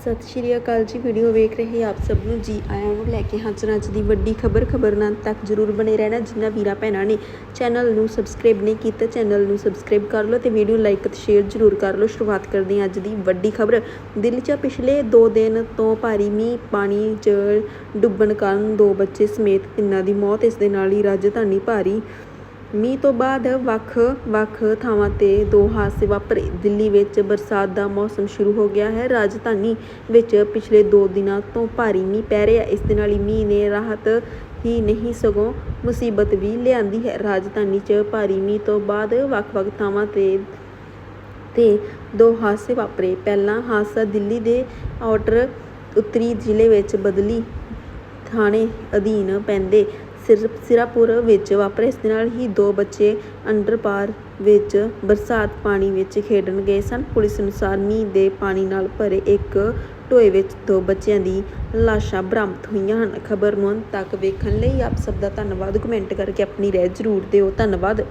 ਸਤਿ ਸ਼੍ਰੀ ਅਕਾਲ ਜੀ, ਵੀਡੀਓ ਵੇਖ ਰਹੇ ਆਪ ਸਭ ਨੂੰ। ਜੀ, ਆਇਆਂ ਨੂੰ ਲੈ ਕੇ ਹਾਜ਼ਰ ਅੱਜ ਦੀ ਵੱਡੀ ਖਬਰ। ਖਬਰ ਨਾਲ ਤੱਕ ਜਰੂਰ ਬਣੇ ਰਹਿਣਾ ਜਿਨ੍ਹਾਂ ਵੀਰਾਂ ਭੈਣਾਂ ਨੇ ਚੈਨਲ ਨੂੰ ਸਬਸਕ੍ਰਾਈਬ ਨਹੀਂ ਕੀਤਾ, ਚੈਨਲ ਨੂੰ ਸਬਸਕ੍ਰਾਈਬ ਕਰ ਲਓ ਤੇ ਵੀਡੀਓ ਲਾਈਕ ਅਤੇ ਸ਼ੇਅਰ ਜਰੂਰ ਕਰ ਲਓ। ਸ਼ੁਰੂਆਤ ਕਰਦੇ ਹਾਂ ਅੱਜ ਦੀ ਵੱਡੀ ਖਬਰ। ਦਿੱਲੀ 'ਚ ਪਿਛਲੇ 2 ਦਿਨ ਤੋਂ ਭਾਰੀ ਮੀਂਹ, ਪਾਣੀ 'ਚ ਡੁੱਬਣ ਕਾਰਨ ਦੋ ਬੱਚੇ ਸਮੇਤ ਤਿੰਨਾਂ ਦੀ ਮੌਤ, ਇਸ ਦੇ ਨਾਲ ਹੀ ਰਾਜਧਾਨੀ ਭਾਰੀ ਮੀਂਹ ਤੋਂ ਬਾਅਦ ਵੱਖ-ਵੱਖ ਥਾਵਾਂ ਤੇ ਦੋ ਹਾਦਸੇ ਵਾਪਰੇ। ਦਿੱਲੀ ਵਿੱਚ ਬਰਸਾਤ ਦਾ ਮੌਸਮ ਸ਼ੁਰੂ ਹੋ ਗਿਆ ਹੈ। ਰਾਜਧਾਨੀ ਵਿੱਚ ਪਿਛਲੇ ਦੋ ਦਿਨਾਂ ਤੋਂ ਭਾਰੀ ਮੀਂਹ ਪੈ ਰਿਹਾ। ਇਸ ਦੇ ਨਾਲ ਹੀ ਮੀਂਹ ਨੇ ਰਾਹਤ ਹੀ ਨਹੀਂ ਸਗੋਂ ਮੁਸੀਬਤ ਵੀ ਲਿਆਂਦੀ ਹੈ। ਰਾਜਧਾਨੀ 'ਚ ਭਾਰੀ ਮੀਂਹ ਤੋਂ ਬਾਅਦ ਵੱਖ-ਵੱਖ ਥਾਵਾਂ ਤੇ ਤੇ ਦੋ ਹਾਦਸੇ ਵਾਪਰੇ। ਪਹਿਲਾ ਹਾਦਸਾ ਦਿੱਲੀ ਦੇ ਆਊਟਰ ਉੱਤਰੀ ਜ਼ਿਲ੍ਹੇ ਵਿੱਚ ਬਦਲੀ ਥਾਣੇ ਅਧੀਨ ਪੈਂਦੇ ਸਿਰਾਪੁਰ ਵਿੱਚ ਵਾਪਰੇ। ਇਸ ਦੇ ਨਾਲ ਹੀ ਦੋ ਬੱਚੇ ਅੰਡਰਪਾਰ ਵਿੱਚ ਬਰਸਾਤ ਪਾਣੀ ਵਿੱਚ ਖੇਡਣ ਗਏ ਸਨ। ਪੁਲਿਸ ਅਨੁਸਾਰ ਮੀਂਹ ਦੇ ਪਾਣੀ ਨਾਲ ਭਰੇ ਇੱਕ ਟੋਏ ਵਿੱਚ ਦੋ ਬੱਚਿਆਂ ਦੀ ਲਾਸ਼ਾਂ ਬਰਾਮਦ ਹੋਈਆਂ ਹਨ। ਖਬਰ ਨੂੰ ਅੰਤ ਤੱਕ ਵੇਖਣ ਲਈ ਆਪ ਸਭ ਦਾ ਧੰਨਵਾਦ। ਕਮੈਂਟ ਕਰਕੇ ਆਪਣੀ ਰਾਏ ਜ਼ਰੂਰ ਦਿਓ। ਧੰਨਵਾਦ।